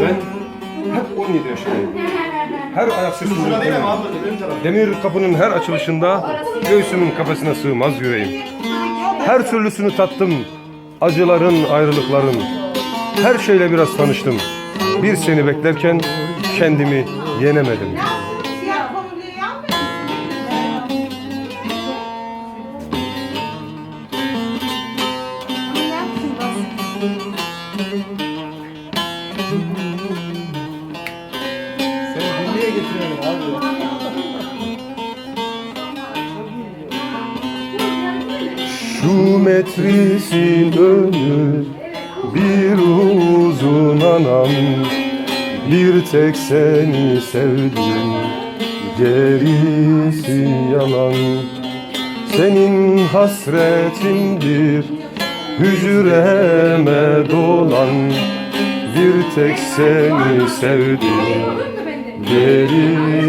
Ben hep 17 yaşındayım. Her ayak sesinde demir kapının her açılışında göğsümün kafesine sığmaz yüreğim. Her türlüsünü tattım, acıların, ayrılıkların. Her şeyle biraz tanıştım. Bir seni beklerken kendimi yenemedim. Şu metrisin önü bir uzun anam. Bir tek seni sevdim gerisi yalan. Senin hasretindir hücreme dolan Bir tek seni sevdim. Yalan